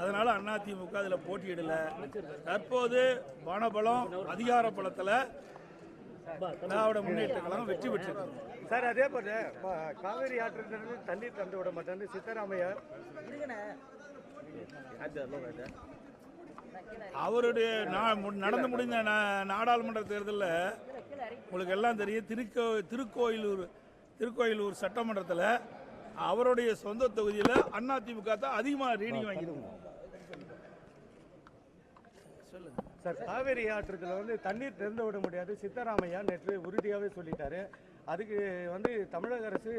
அதனால அதிமுக அதில் போட்டியிடல. தற்போது பணபலம் அதிகார பலத்தில் திராவிட முன்னேற்ற கழகம் வெற்றி பெற்றிருக்கு. சார் அதே போல காவேரி ஆற்றிலிருந்து தண்ணீர் தந்து விட மாட்டேன்னு சித்தராமையா? அவருடைய நடந்து முடிந்த நாடாளுமன்ற தேர்தலில் உங்களுக்கு எல்லாம் தெரியும் திருக்கோ திருக்கோயிலூர் திருக்கோயிலூர் சட்டமன்றத்தில் அவருடைய சொந்த தொகுதியில் அதிமுக தான் அதிகமாக ரீடிங் வாங்கியிருக்கோம் சொல்லுங்க சார் காவேரி ஆற்றுல வந்து தண்ணீர் திறந்து விட முடியாது. சித்தராமையா நேற்று உறுதியாகவே சொல்லிட்டாரு. அதுக்கு வந்து தமிழக அரசு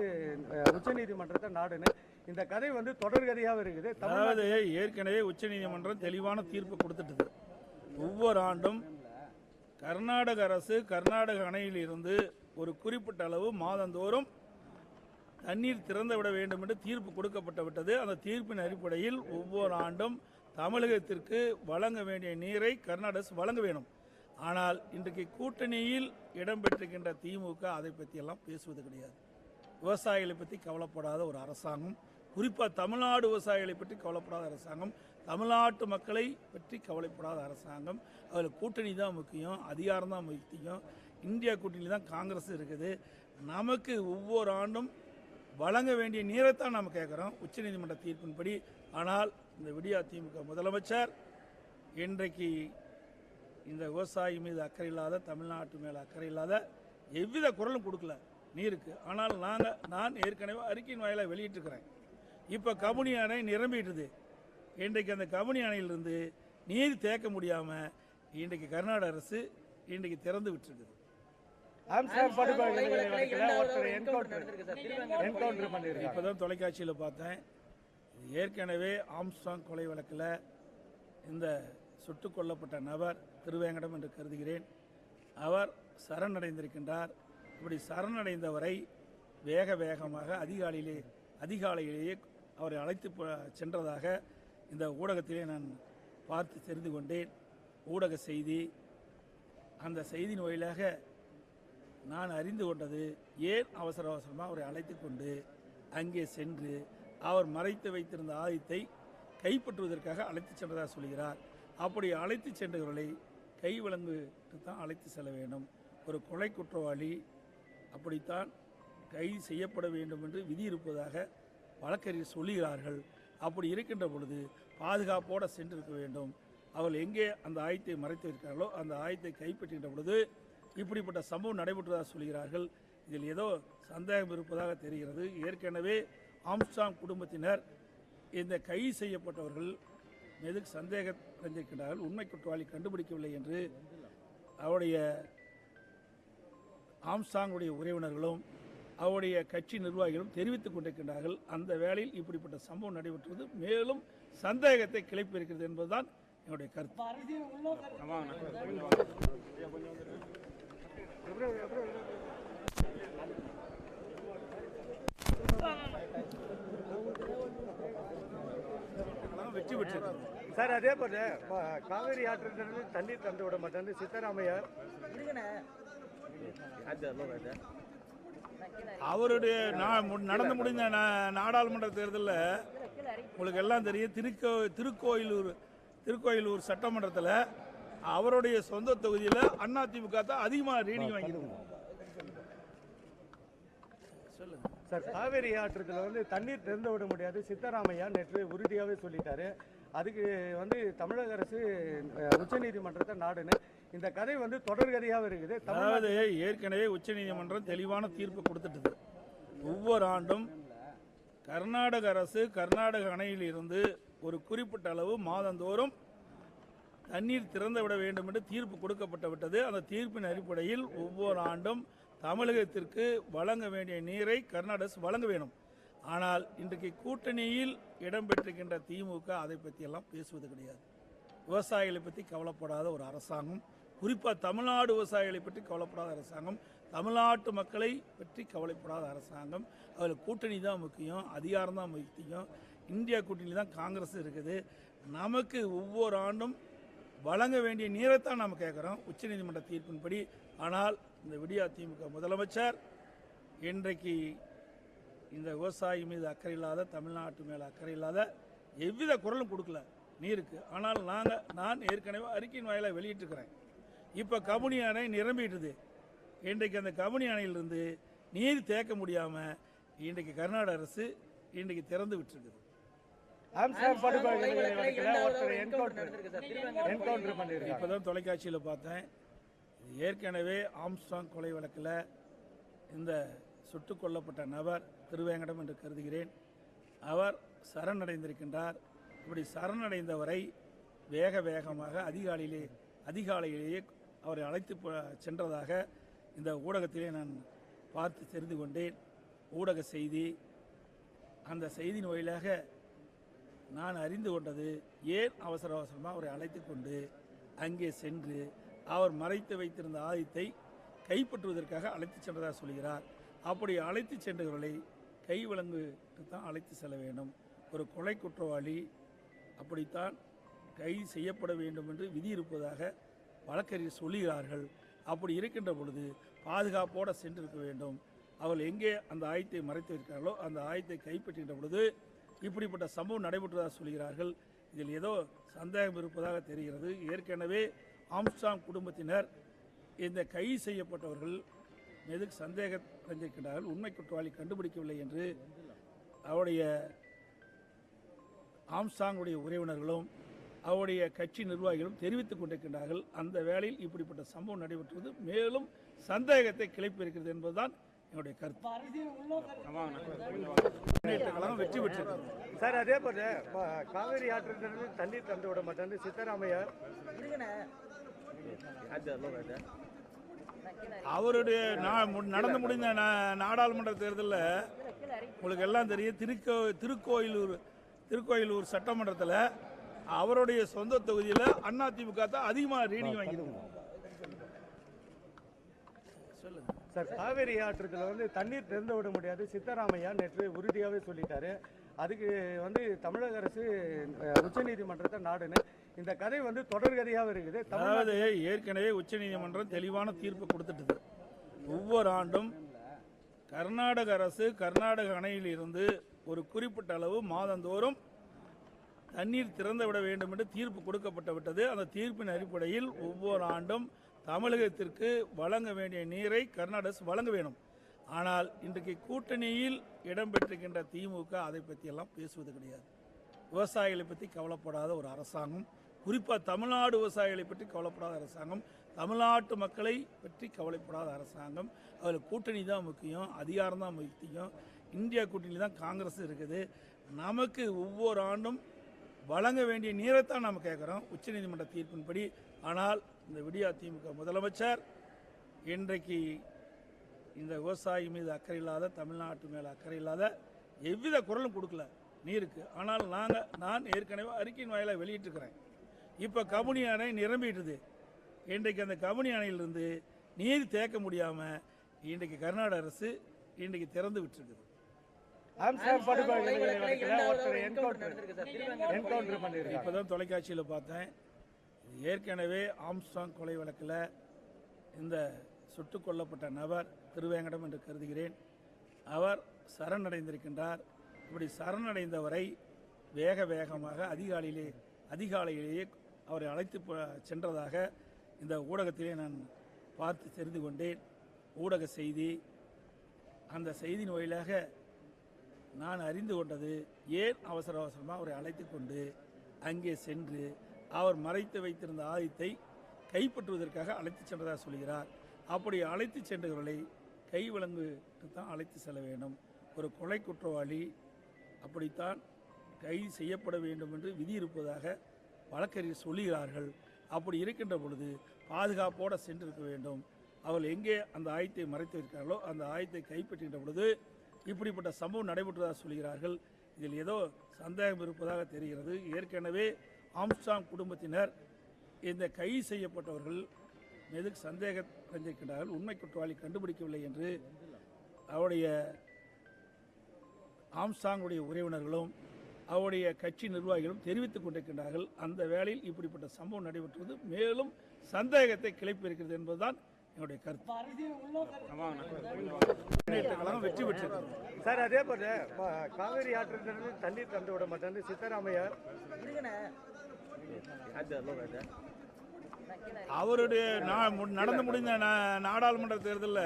உச்சநீதிமன்றத்தை நாடுன்னு. இந்த கதை வந்து தொடர்கதையாக இருக்குது. தமிழ் அதாவது ஏற்கனவே உச்சநீதிமன்றம் தெளிவான தீர்ப்பு கொடுத்துட்டது. ஒவ்வொரு ஆண்டும் கர்நாடக அரசு கர்நாடக அணையில் இருந்து ஒரு குறிப்பிட்ட அளவு மாதந்தோறும் தண்ணீர் திறந்து விட வேண்டும் என்று தீர்ப்பு கொடுக்கப்பட்டு விட்டது. அந்த தீர்ப்பின் அடிப்படையில் ஒவ்வொரு ஆண்டும் தமிழகத்திற்கு வழங்க வேண்டிய நீரை கர்நாடக அரசு வழங்க வேணும். ஆனால் இன்றைக்கு கூட்டணியில் இடம்பெற்றிருக்கின்ற திமுக அதை பற்றியெல்லாம் பேசுவது கிடையாது. விவசாயிகளை பற்றி கவலைப்படாத ஒரு அரசாங்கம் குறிப்பாக தமிழ்நாடு விவசாயிகளை பற்றி கவலைப்படாத அரசாங்கம் தமிழ்நாட்டு மக்களை பற்றி கவலைப்படாத அரசாங்கம். அதில் கூட்டணி தான் முக்கியம் அதிகாரம் தான் முக்கியம். இந்தியா கூட்டணி தான் காங்கிரஸ் இருக்குது. நமக்கு ஒவ்வொரு ஆண்டும் வழங்க வேண்டிய நீரைத்தான் நாம் கேட்குறோம் உச்சநீதிமன்ற தீர்ப்பின்படி. ஆனால் இந்த விடியா திமுக முதலமைச்சர் இன்றைக்கு இந்த விவசாயி மீது அக்கறை இல்லாத தமிழ்நாட்டு மேலே அக்கறை இல்லாத எவ்வித குரலும் கொடுக்கல நீருக்கு. ஆனால் நாங்கள் நான் ஏற்கனவே அறிக்கையின் வாயிலாக வெளியிட்டிருக்கிறேன். இப்போ கமுனி அணை நிரம்பிட்டுது. இன்றைக்கு அந்த கமுனி அணையிலிருந்து நீர் தேக்க முடியாமல் இன்றைக்கு கர்நாடக அரசு இன்றைக்கு திறந்து விட்டுருக்குது. ஆம்ஸ்டாம் படுகொலை வழக்கில் ஒருத்தர் என்கவுண்டர் என்கவுண்டர் பண்ணியிருக்காங்க இப்போ தான் தொலைக்காட்சியில் பார்த்தேன். ஏற்கனவே ஆம்ஸ்டாங் கொலை வழக்கில் இந்த சுட்டுக் கொல்லப்பட்ட நபர் திருவேங்கடம் என்று கருதுகிறேன். அவர் சரணடைந்திருக்கின்றார். இப்படி சரணடைந்தவரை வேக வேகமாக அதிகாலையிலே அதிகாலையிலேயே அவரை அழைத்து சென்றதாக இந்த ஊடகத்திலே நான் பார்த்து தெரிந்து கொண்டேன். ஊடக செய்தி அந்த செய்தியின் வழியாக நான் அறிந்து கொண்டது ஏன் அவசர அவசரமாக அவரை அழைத்து கொண்டு அங்கே சென்று அவர் மறைத்து வைத்திருந்த ஆதித்தை கைப்பற்றுவதற்காக அழைத்து சென்றதாக சொல்கிறார். அப்படி அழைத்து சென்றவர்களை கை வழங்கிட்டு தான் அழைத்து செல்ல வேண்டும். ஒரு கொலை குற்றவாளி அப்படித்தான் கைது செய்யப்பட வேண்டும் என்று விதி இருப்பதாக வழக்கறிஞர் சொல்லுகிறார்கள். அப்படி இருக்கின்ற பொழுது பாதுகாப்போடு சென்றிருக்க வேண்டும். அவர்கள் எங்கே அந்த ஆயத்தை மறைத்து இருக்கிறார்களோ அந்த ஆயத்தை கைப்பற்றுகின்ற பொழுது இப்படிப்பட்ட சம்பவம் நடைபெற்றதாக சொல்கிறார்கள். இதில் ஏதோ சந்தேகம் இருப்பதாக தெரிகிறது. ஏற்கனவே ஆம்ஸ்டாங் குடும்பத்தினர் இந்த கைது செய்யப்பட்டவர்கள் மீது சந்தேகம் அடைந்திருக்கின்றார்கள் உண்மை குற்றவாளி கண்டுபிடிக்கவில்லை என்று அவருடைய ஆம்சாங்குடைய உறவினர்களும் அவருடைய கட்சி நிர்வாகிகளும் தெரிவித்துக் கொண்டிருக்கின்றார்கள். அந்த வேளையில் இப்படிப்பட்ட சம்பவம் நடைபெற்றது. மேலும் சந்தேகத்தை கிளப்பியிருக்கிறது என்பதுதான் என்னுடைய கருத்து. வெற்றி பெற்றது சார் அதே போல காவேரி ஆற்றிலிருந்து தண்ணீர் தந்து விட மாட்டேன்னு சித்தராமையா அவருடைய நடந்து முடிந்த நா- நாடாளுமன்ற தேர்தலில் உங்களுக்கு எல்லாம் தெரியும் திருக்கோ திருக்கோயிலூர் திருக்கோயிலூர் சட்டமன்றத்தில் அவருடைய சொந்த தொகுதியில் அதிமுக தான் அதிகமாக ரீடிங் வாங்கியிருக்கோம் சொல்லுங்க சார் காவேரி ஆற்றுல வந்து தண்ணீர் திறந்து விட முடியாது. சித்தராமையா நேற்று உறுதியாகவே சொல்லிட்டாரு. அதுக்கு வந்து தமிழக அரசு உச்சநீதிமன்றத்தை நாடுன்னு. இந்த கதை வந்து தொடர்கதையாக இருக்குது. தமிழ் அதாவது ஏற்கனவே உச்சநீதிமன்றம் தெளிவான தீர்ப்பு கொடுத்துட்டது. ஒவ்வொரு ஆண்டும் கர்நாடக அரசு கர்நாடக அணையில் இருந்து ஒரு குறிப்பிட்ட அளவு மாதந்தோறும் தண்ணீர் திறந்து விட வேண்டும் என்று தீர்ப்பு கொடுக்கப்பட்டு விட்டது. அந்த தீர்ப்பின் அடிப்படையில் ஒவ்வொரு ஆண்டும் தமிழகத்திற்கு வழங்க வேண்டிய நீரை கர்நாடக வழங்க வேணும். ஆனால் இன்றைக்கு கூட்டணியில் இடம்பெற்றிருக்கின்ற திமுக அதை பற்றியெல்லாம் பேசுவது கிடையாது. விவசாயிகளை பற்றி கவலைப்படாத ஒரு அரசாங்கம் குறிப்பாக தமிழ்நாடு விவசாயிகளை பற்றி கவலைப்படாத அரசாங்கம் தமிழ்நாட்டு மக்களை பற்றி கவலைப்படாத அரசாங்கம் அதில் கூட்டணி தான் முக்கியம் அதிகாரம் தான் முக்கியம். இந்தியா கூட்டணி தான் காங்கிரஸ் இருக்குது. நமக்கு ஒவ்வொரு ஆண்டும் வழங்க வேண்டிய நீரைத்தான் நாம் கேட்குறோம். உச்சநீதிமன்ற தீர்ப்பின்படி. ஆனால் இந்த விடியா திமுக முதலமைச்சர் இன்றைக்கு இந்த விவசாயி மீது அக்கறை இல்லாத தமிழ்நாட்டு மேலே அக்கறை இல்லாத எவ்வித குரலும் கொடுக்கல. நீருக்கு ஆனால் நாங்கள் நான் ஏற்கனவே அறிக்கையின் வாயிலாக வெளியிட்டிருக்கிறேன். இப்போ கமுனி அணை நிரம்பிட்டுது. இன்றைக்கு அந்த கமுனி அணையிலிருந்து நீர் தேக்க முடியாமல் இன்றைக்கு கர்நாடக அரசு இன்றைக்கு திறந்து விட்டுருக்குது. ஆம்ஸ்டாம் படுகொலை வழக்கில் ஒருத்தர் என்கவுண்டர் என்கவுண்டர் பண்ணியிருக்காங்க இப்போ தான் தொலைக்காட்சியில் பார்த்தேன். ஏற்கனவே ஆம்ஸ்டாங் கொலை வழக்கில் இந்த சுட்டுக் கொல்லப்பட்ட நபர் திருவேங்கடம் என்று கருதுகிறேன். அவர் சரணடைந்திருக்கின்றார். இப்படி சரணடைந்தவரை வேக வேகமாக அதிகாலையிலே அதிகாலையிலேயே அவரை அழைத்து சென்றதாக இந்த ஊடகத்திலே நான் பார்த்து தெரிந்து கொண்டேன். ஊடக செய்தி அந்த செய்தியின் வழியாக நான் அறிந்து கொண்டது ஏன் அவசர அவசரமாக அவரை அழைத்து கொண்டு அங்கே சென்று அவர் மறைத்து வைத்திருந்த ஆதித்தை கைப்பற்றுவதற்காக அழைத்து சென்றதாக சொல்கிறார். அப்படி அழைத்து சென்றவர்களை கை விலங்குக்கு தான் அழைத்து செல்ல வேண்டும். ஒரு கொலை குற்றவாளி அப்படித்தான் கைது செய்யப்பட வேண்டும் என்று விதி இருப்பதாக வழக்கறிஞர் சொல்லுகிறார்கள். அப்படி இருக்கின்ற பொழுது பாதுகாப்போடு சென்றிருக்க வேண்டும். அவள் எங்கே அந்த ஆயத்தை மறைத்து இருக்கிறார்களோ அந்த ஆயத்தை கைப்பற்றுகின்ற பொழுது இப்படிப்பட்ட சம்பவம் நடைபெற்றதாக சொல்கிறார்கள் இதில் ஏதோ சந்தேகம் இருப்பதாக தெரிகிறது. ஏற்கனவே ஆம்ஸ்டாங் குடும்பத்தினர் இந்த கைது செய்யப்பட்டவர்கள் மீது சந்தேகம் அடைந்திருக்கின்றார்கள் உண்மை குற்றவாளி கண்டுபிடிக்கவில்லை என்று அவருடைய ஆம்ஸ்டாங்குடைய உறவினர்களும் அவருடைய கட்சி நிர்வாகிகளும் தெரிவித்துக் கொண்டிருக்கின்றார்கள். அந்த வேளையில் இப்படிப்பட்ட சம்பவம் நடைபெற்றது. மேலும் சந்தேகத்தை கிளப்பியிருக்கிறது என்பதுதான் என்னுடைய கருத்து. வெற்றி பெற்றிருக்கிறது சார் அதே போல காவிரி ஆற்றிலிருந்து தண்ணீர் தந்து விட மாட்டேன்னு சித்தராமையார். அவருடைய நடந்து முடிந்த நா- நாடாளுமன்ற தேர்தலில் உங்களுக்கு எல்லாம் தெரியும் திருக்கோ திருக்கோயிலூர் திருக்கோயிலூர் சட்டமன்றத்தில் அவருடைய சொந்த தொகுதியில் அதிமுக தான் அதிகமாக ரீடிங் வாங்கியிருக்கோம் சொல்லுங்க. சார் காவேரி ஆற்றுல வந்து தண்ணீர் திறந்து விட முடியாது. சித்தராமையா நேற்று உறுதியாகவே சொல்லிட்டாரு. அதுக்கு வந்து தமிழக அரசு உச்சநீதிமன்றத்தை நாடுன்னு. இந்த கதை வந்து தொடர்கதையாக இருக்குது. தமிழ் அதாவது ஏற்கனவே உச்சநீதிமன்றம் தெளிவான தீர்ப்பு கொடுத்துட்டது. ஒவ்வொரு ஆண்டும் கர்நாடக அரசு கர்நாடக அணையில் இருந்து ஒரு குறிப்பிட்ட அளவு மாதந்தோறும் தண்ணீர் திறந்து விட வேண்டும் என்று தீர்ப்பு கொடுக்கப்பட்டு விட்டது. அந்த தீர்ப்பின் அடிப்படையில் ஒவ்வொரு ஆண்டும் தமிழகத்திற்கு வழங்க வேண்டிய நீரை கர்நாடக அரசு வழங்க வேணும். ஆனால் இன்றைக்கு கூட்டணியில் இடம்பெற்றிருக்கின்ற திமுக அதை பற்றியெல்லாம் பேசுவது கிடையாது. விவசாயிகளை பற்றி கவலைப்படாத ஒரு அரசாங்கம் குறிப்பாக தமிழ்நாடு விவசாயிகளை பற்றி கவலைப்படாத அரசாங்கம் தமிழ்நாட்டு மக்களை பற்றி கவலைப்படாத அரசாங்கம். அதில் கூட்டணி தான் முக்கியம் அதிகாரம் தான் முக்கியம். இந்தியா கூட்டணி தான் காங்கிரஸ் இருக்குது. நமக்கு ஒவ்வொரு ஆண்டும் வழங்க வேண்டிய நீரைத்தான் நாம் கேட்குறோம் உச்சநீதிமன்ற தீர்ப்பின்படி. ஆனால் இந்த விடியா திமுக முதலமைச்சர் இன்றைக்கு இந்த விவசாயி மீது அக்கறை இல்லாத தமிழ்நாட்டு மேலே அக்கறை இல்லாத எவ்வித குரலும் கொடுக்கல நீருக்கு. ஆனால் நாங்கள் நான் ஏற்கனவே அறிக்கையின் வாயிலாக வெளியிட்டிருக்கிறேன். இப்போ கமுனி அணை நிரம்பிட்டுது. இன்றைக்கு அந்த கமுனி அணையிலிருந்து நீர் தேக்க முடியாமல் இன்றைக்கு கர்நாடக அரசு இன்றைக்கு திறந்து விட்டுருக்குது. ஆம்ஸ்டாம் படுகொலை வழக்கில் ஒருத்தர் என்கவுண்டர் என்கவுண்டர் பண்ணியிருக்காங்க. இப்போ தான் தொலைக்காட்சியில் பார்த்தேன். ஏற்கனவே ஆம்ஸ்டாங் கொலை வழக்கில் இந்த சுட்டுக் கொல்லப்பட்ட நபர் திருவேங்கடம் என்று கருதுகிறேன். அவர் சரணடைந்திருக்கின்றார். இப்படி சரணடைந்தவரை வேக வேகமாக அதிகாலையிலே அதிகாலையிலேயே அவரை அழைத்து சென்றதாக இந்த ஊடகத்திலே நான் பார்த்து தெரிந்து கொண்டேன். ஊடக செய்தி அந்த செய்தியின் வழியாக நான் அறிந்து கொண்டது ஏன் அவசர அவசரமாக அவரை அழைத்து கொண்டு அங்கே சென்று அவர் மறைத்து வைத்திருந்த ஆதித்தை கைப்பற்றுவதற்காக அழைத்து சென்றதாக சொல்கிறார். அப்படி அழைத்து சென்றவர்களை கை விலங்குக்கு தான் அழைத்து செல்ல வேண்டும். ஒரு கொலை குற்றவாளி அப்படித்தான் கைது செய்யப்பட வேண்டும் என்று விதி இருப்பதாக வழக்கறிஞர் சொல்லுகிறார்கள். அப்படி இருக்கின்ற பொழுது பாதுகாப்போடு சென்றிருக்க வேண்டும். அவர்கள் எங்கே அந்த ஆயத்தை மறைத்து இருக்கிறார்களோ அந்த ஆயத்தை கைப்பற்றுகின்ற பொழுது இப்படிப்பட்ட சம்பவம் நடைபெற்றதாக சொல்கிறார்கள். இதில் ஏதோ சந்தேகம் இருப்பதாக தெரிகிறது. ஏற்கனவே ஆம்ஸ்டாங் குடும்பத்தினர் இந்த கைது செய்யப்பட்டவர்கள் மீது சந்தேகம் அடைந்திருக்கின்றார்கள் உண்மை குற்றவாளி கண்டுபிடிக்கவில்லை என்று அவருடைய ஆம்சாங்குடைய உறவினர்களும் அவருடைய கட்சி நிர்வாகிகளும் தெரிவித்துக் கொண்டிருக்கின்றார்கள். அந்த வேளையில் இப்படிப்பட்ட சம்பவம் நடைபெற்றது. மேலும் சந்தேகத்தை கிளப்பியிருக்கிறது என்பதுதான் என்னுடைய கருத்து. கழகம் வெற்றி பெற்றிருக்கிறது சார் அதே போல காவிரி ஆற்றிலிருந்து தண்ணீர் தந்து விட மாட்டேன்னு சித்தராமையார். அவருடைய நடந்து முடிந்த நாடாளுமன்ற தேர்தலில்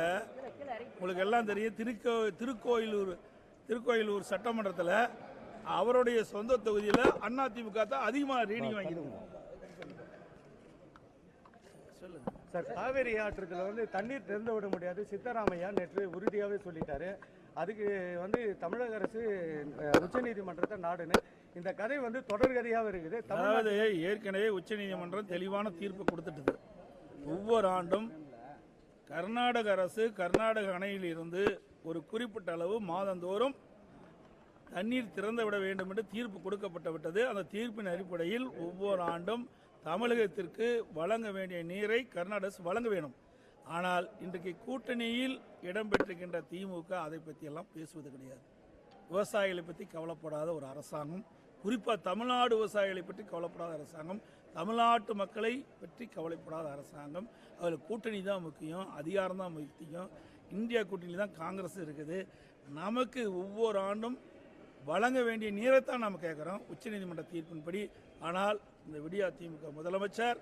உங்களுக்கு எல்லாம் தெரியும். திருக்கோ திருக்கோயிலூர் திருக்கோயிலூர் சட்டமன்றத்தில் அவருடைய சொந்த தொகுதியில் அதிமுக தான் அதிகமாக ரீடிங் வாங்கியிருக்கு. சொல்லுங்க. சார் காவேரி ஆற்றுக்களை வந்து தண்ணீர் திறந்து விட முடியாது. சித்தராமையா நேற்று உறுதியாகவே சொல்லிட்டாரு. அதுக்கு வந்து தமிழக அரசு உச்சநீதிமன்றத்தை நாடுன்னு. இந்த கதை வந்து தொடர்கதையாக இருக்குது. அதாவது ஏற்கனவே உச்சநீதிமன்றம் தெளிவான தீர்ப்பு கொடுத்துட்டது. ஒவ்வொரு ஆண்டும் கர்நாடக அரசு கர்நாடக அணையில் இருந்து ஒரு குறிப்பிட்ட அளவு மாதந்தோறும் தண்ணீர் திறந்து விட வேண்டும் என்று தீர்ப்பு கொடுக்கப்பட்டு விட்டது. அந்த தீர்ப்பின் அடிப்படையில் ஒவ்வொரு ஆண்டும் தமிழகத்திற்கு வழங்க வேண்டிய நீரை கர்நாடக வழங்க வேண்டும் ஆனால் இன்றைக்கு கூட்டணியில் இடம்பெற்றிருக்கின்ற திமுக அதை பற்றியெல்லாம் பேசுவது கிடையாது. விவசாயிகளை பற்றி கவலைப்படாத ஒரு அரசாங்கம் குறிப்பாக தமிழ்நாடு விவசாயிகளை பற்றி கவலைப்படாத அரசாங்கம் தமிழ்நாட்டு மக்களை பற்றி கவலைப்படாத அரசாங்கம் அதில் கூட்டணி தான் முக்கியம் அதிகாரம் தான் முக்கியம். இந்தியா கூட்டணி தான் காங்கிரஸ் இருக்குது. நமக்கு ஒவ்வொரு ஆண்டும் வழங்க வேண்டிய நீரைத்தான் நாம் கேட்குறோம். உச்சநீதிமன்ற தீர்ப்பின்படி ஆனால் இந்த விடியா திமுக முதலமைச்சர்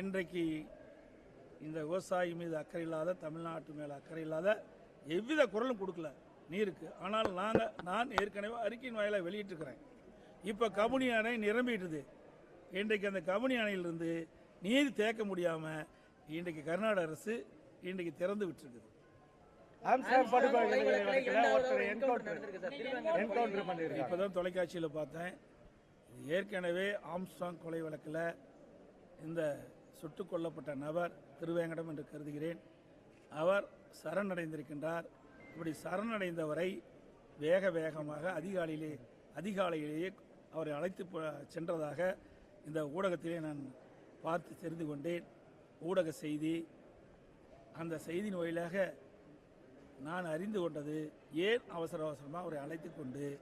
இன்றைக்கு இந்த விவசாயி மீது அக்கறை இல்லாத தமிழ்நாட்டு மேலே அக்கறை இல்லாத எவ்வித குரலும் கொடுக்கல. நீருக்கு. ஆனால் நாங்கள் நான் ஏற்கனவே அறிக்கையின் வாயிலாக வெளியிட்டிருக்கிறேன். இப்போ கமுனி அணை நிரம்பிட்டுது. இன்றைக்கு அந்த கமுனி அணையிலிருந்து நீர் தேக்க முடியாமல் இன்றைக்கு கர்நாடக அரசு இன்றைக்கு திறந்து விட்டுருக்குது. ஆம்ஸ்டாம் படுகொலை வழக்குல ஒருத்தர் என்கவுண்டர் என்கவுண்டர் பண்ணியிருக்காங்க. இப்போ தான் தொலைக்காட்சியில் பார்த்தேன். ஏற்கனவே ஆம்ஸ்டாங் கொலை வழக்கில் இந்த சுட்டுக் கொல்லப்பட்ட நபர் திருவேங்கடம் என்று கருதுகிறேன். அவர் சரணடைந்திருக்கின்றார். இப்படி சரணடைந்தவரை வேக வேகமாக அதிகாலையிலே அதிகாலையிலேயே அவரை அழைத்து சென்றதாக இந்த ஊடகத்திலே நான் பார்த்து தெரிந்து கொண்டேன். ஊடக செய்தி அந்த செய்தியின் வாயிலாக நான் அறிந்து கொண்டது ஏன் அவசர அவசரமாக அவரை அழைத்து கொண்டு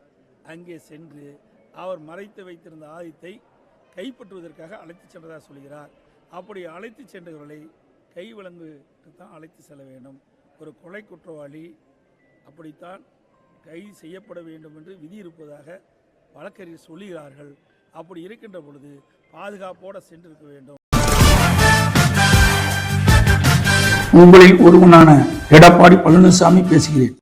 அங்கே சென்று அவர் மறைத்து வைத்திருந்த ஆதித்தை கைப்பற்றுவதற்காக அழைத்து சென்றதாக சொல்கிறார். அப்படி அழைத்து சென்றவர்களை கை விலங்குக்கு தான் அழைத்து செல்ல வேண்டும். ஒரு கொலை குற்றவாளி அப்படித்தான் கைது செய்யப்பட வேண்டும் என்று விதி இருப்பதாக வழக்கறிஞர் சொல்லுகிறார்கள். அப்படி இருக்கின்ற பொழுது பாதுகாப்போடு சென்றிருக்க வேண்டும். உங்களில் ஒருவனான எடப்பாடி பழனிசாமி பேசுகிறேன்.